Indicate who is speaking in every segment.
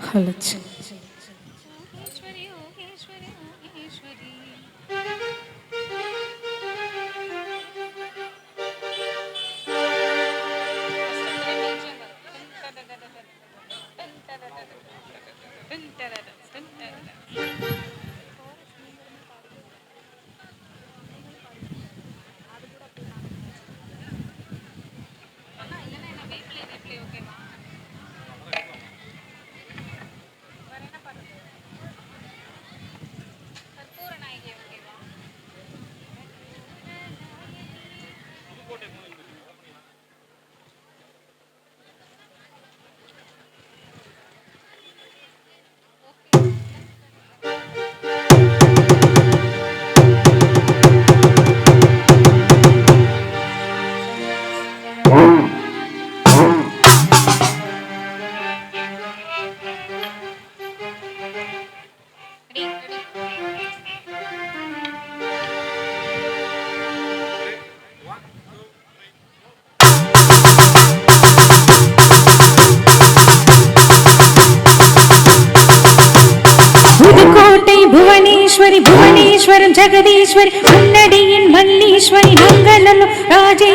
Speaker 1: ভালো আছে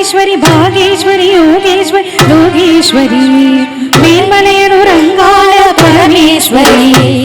Speaker 1: భువనేశ్వరి భాగేశ్వరి యోగేశ్వరి యోగేశ్వరి నిర్మలయను రంగాల పరమేశ్వరి.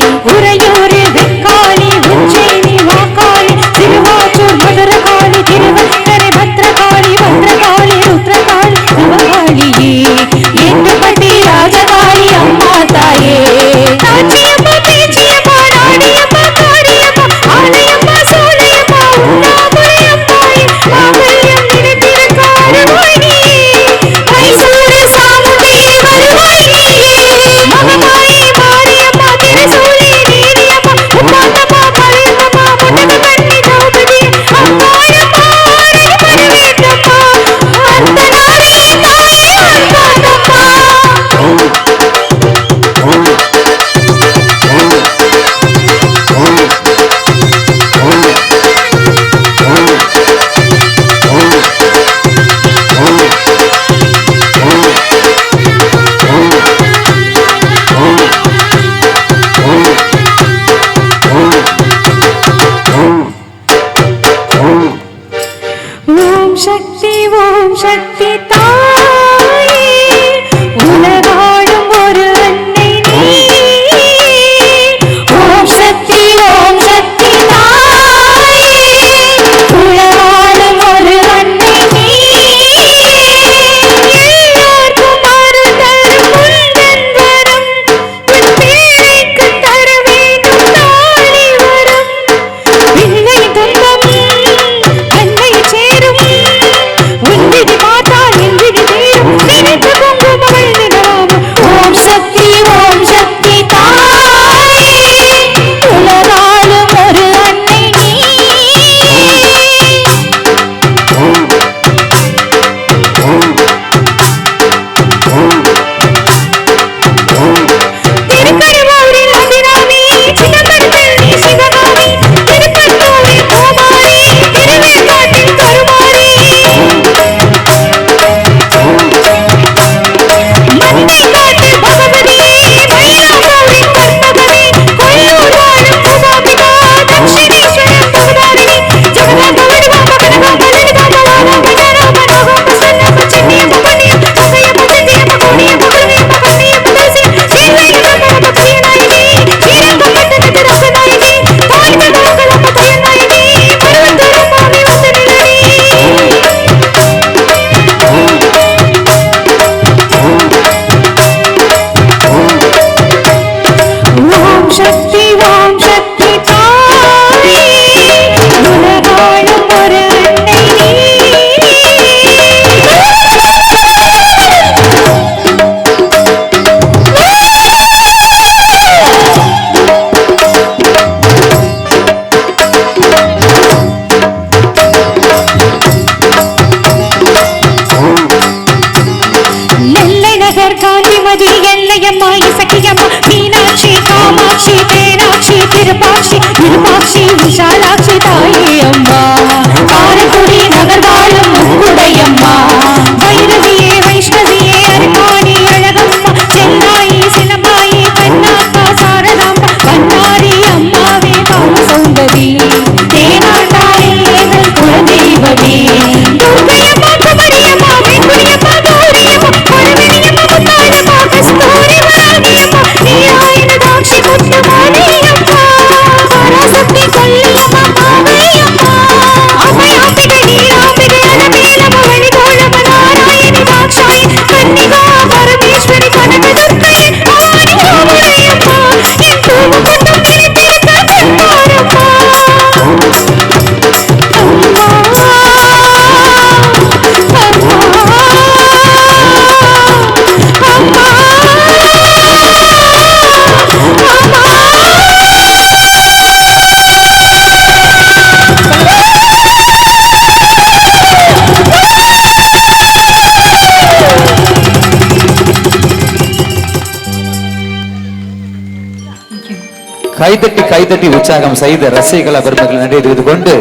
Speaker 2: கைதட்டி கைதட்டி உற்சாகம் செய்த ரசிகர்கள் பெருமக்கள் நன்றி தெரிவித்துக் கொண்டு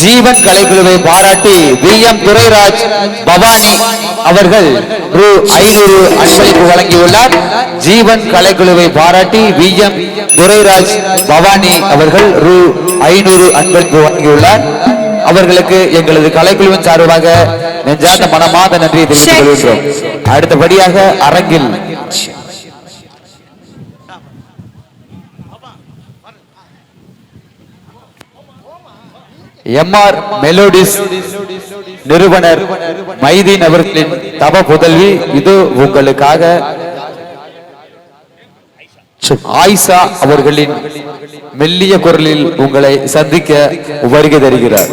Speaker 2: ஜீவன் கலைக்குழுவை பாராட்டி வி எம் துரைராஜ் பவானி அவர்கள் ரூ ஐநூறு அன்பளிப்பு வழங்கியுள்ளார். ஜீவன் கலைக்குழுவை பாராட்டி வி எம் துரைராஜ் பவானி அவர்கள் ரூ ஐநூறு அன்பளிப்பு வழங்கியுள்ளார். அவர்களுக்கு எங்களது கலைக்குழுவின் சார்பாக நெஞ்சார்ந்த மனமாத நன்றியை தெரிவித்துக் கொள்கின்றோம். அடுத்தபடியாக அரங்கில் எம்ஆர் மெலோடிஸ் நிறுவனர் மைதீன் அவர்களின் தப புதல்வி. இது உங்களுக்காக ஆயிஷா அவர்களின் மெல்லிய குரலில் உங்களை சந்திக்க வருகை தருகிறார்.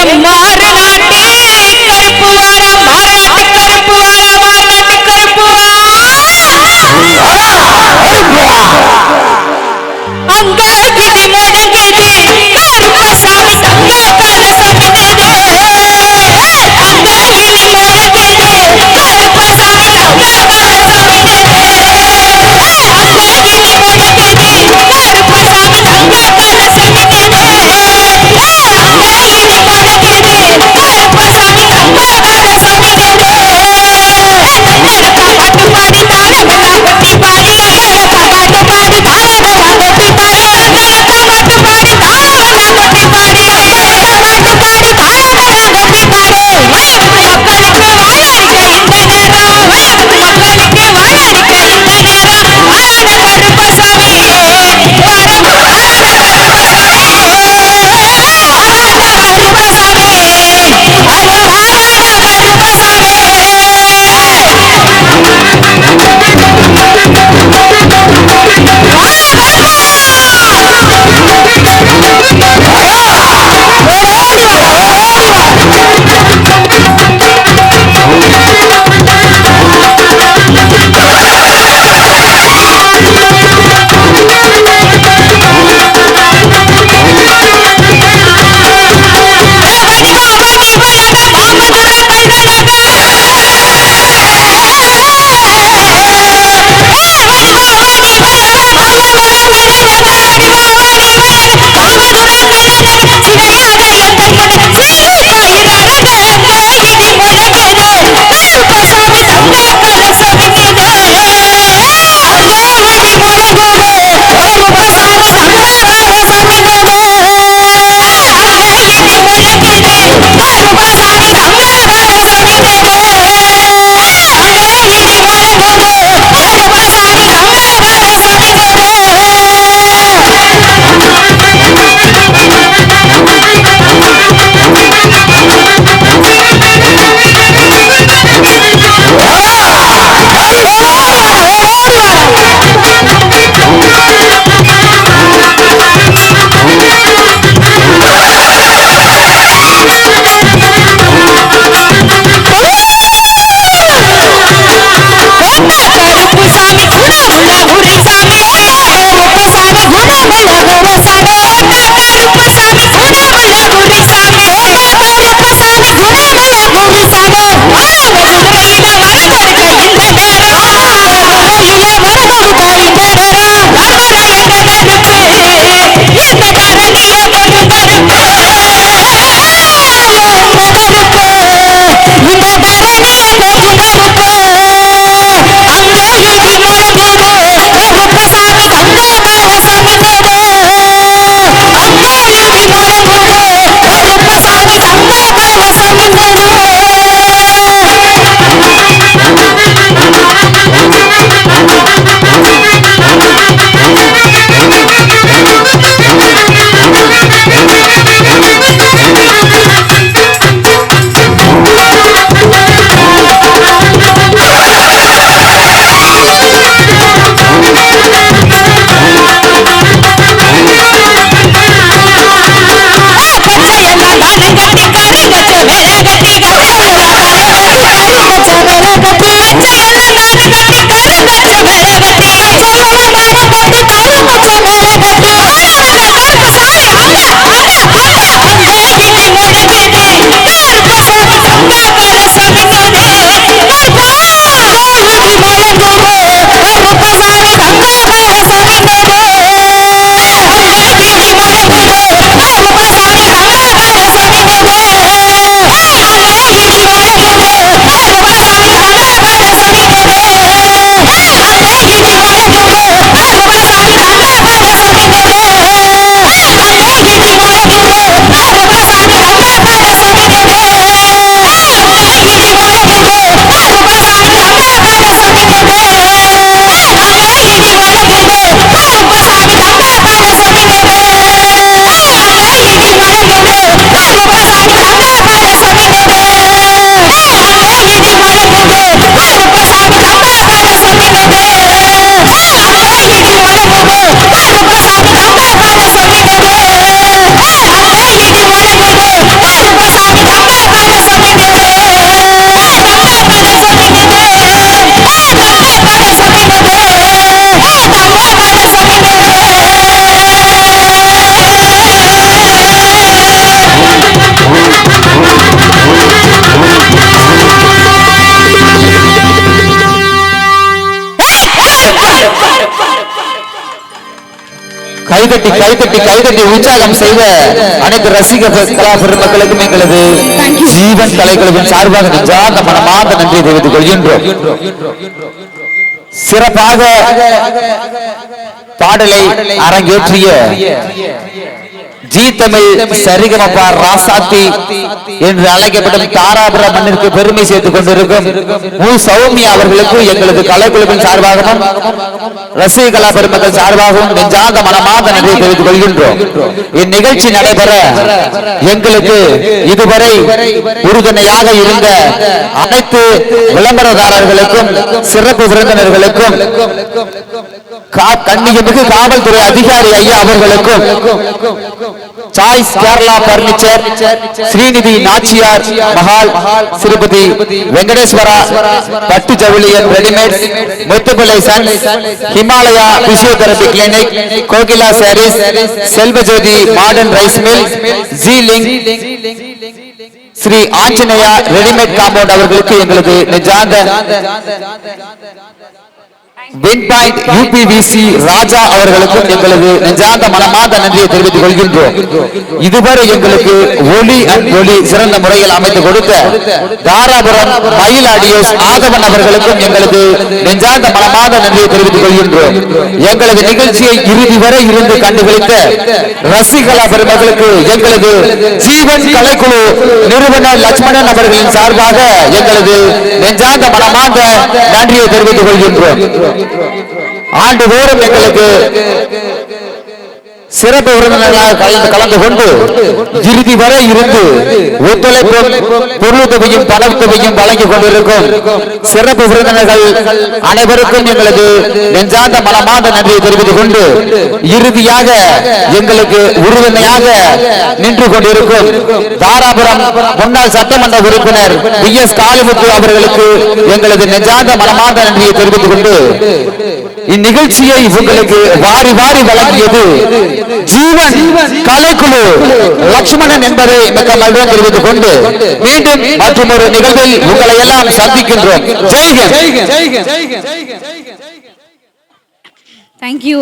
Speaker 1: Amén.
Speaker 2: கைதட்டி கைதட்டி கைதட்டி உற்சாகம் செய்த அனைத்து ரசிக கலா பெருமக்களுக்கும் எங்களது ஜீவன் கலைக்குழுவின் சார்பாக நிஜாந்த மனமார்ந்த நன்றி தெரிவித்துக் கொள்கின்றோம். சிறப்பாக பாடலை அரங்கேற்றிய ஜி தமிழ் சரிகமப்பா ராசாத்தி என்று அழைக்கப்படும் தாராபுர மண்ணிற்கு பெருமை சேர்த்துக் கொண்டிருக்கும் மு. சௌமியா அவர்களுக்கும் எங்களது கலைக்குழுவின் சார்பாகவும் ரசிக கலா பெருமக்கள் சார்பாகவும் நெஞ்சாக மனமாக நன்றி தெரிவித்துக் கொள்கின்றோம். இந்நிகழ்ச்சி நடைபெற எங்களுக்கு இதுவரை உறுதுணையாக இருந்த அனைத்து விளம்பரதாரர்களுக்கும் சிறப்பு விருந்தினர்களுக்கும் கா- கண்ணியமிகு காவல்துறை அதிகாரி ஐயா அவர்களுக்கும் சாய்ஸ் கேரளா பர்னிச்சர் ஸ்ரீநிதி நாச்சியார் மஹால் திருப்பதி வெங்கடேஸ்வரா பட்டு ஜவுளியன் readymade Muthupillai sun Himalaya physiotherapy clinic Kokila sarees Selvajothi modern rice mill G link Sri Anjaneya readymade compound அவர்களுக்கு எங்களது Nijanth win point UPVC Raja அவர்களுக்கும் எங்களது நெஞ்சார்ந்த மனமார்ந்த நன்றியை தெரிவித்துக் கொள்கின்றோம். இதுவரை எங்களுக்கு ஒளி அண்ட் ஒளி சிறந்த முறையில் அமைத்து கொடுத்த தாராபுரம் மயில் ஆடியோஸ் ஆதவன் அவர்களுக்கும் எங்களது நெஞ்சார்ந்த மனமார்ந்த நன்றியை தெரிவித்துக் கொள்கின்றோம். எங்களது நிகழ்ச்சியை இறுதி வரை இருந்து கண்டுகளித்த ரசிகலா பெருமக்களுக்கு எங்களது ஜீவன் கலைக்குழு நிறுவனர் லட்சுமணன் அவர்களின் சார்பாக எங்களது நெஞ்சார்ந்த மனமார்ந்த நன்றியை தெரிவித்துக் கொள்கின்றோம். ஆண்டுதோறும் எங்களுக்கு சிறப்பு விருந்தினர்களாக கலந்து கலந்து கொண்டு இறுதி வரை இருந்து ஒத்துழைப்பும் பொருளுதவியும் பணத்துவையும் வழங்கிக் கொண்டிருக்கும் சிறப்பு விருந்தினர்கள் அனைவருக்கும் எங்களது நெஞ்சார்ந்த மனமார்ந்த நன்றியை தெரிவித்துக் கொண்டு இறுதியாக எங்களுக்கு உறுதுணையாக நின்று கொண்டிருக்கும் தாராபுரம் முன்னாள் சட்டமன்ற உறுப்பினர் பி எஸ் காளிமுத்து அவர்களுக்கு எங்களது நெஞ்சார்ந்த மனமார்ந்த நன்றியை தெரிவித்துக் கொண்டு இந்நிகழ்ச்சியை உங்களுக்கு வாரி வாரி வழங்கியது ஜீவன் கலைக்குழு. லட்சுமணன் என்பதை மிக்க மகிழ்வுடன் தெரிவித்துக் கொண்டு மீண்டும் மற்றும் ஒரு நிகழ்வில் உங்களை எல்லாம் சந்திக்கின்றோம். ஜெய்ஹிந்த்
Speaker 1: தேங்க்யூ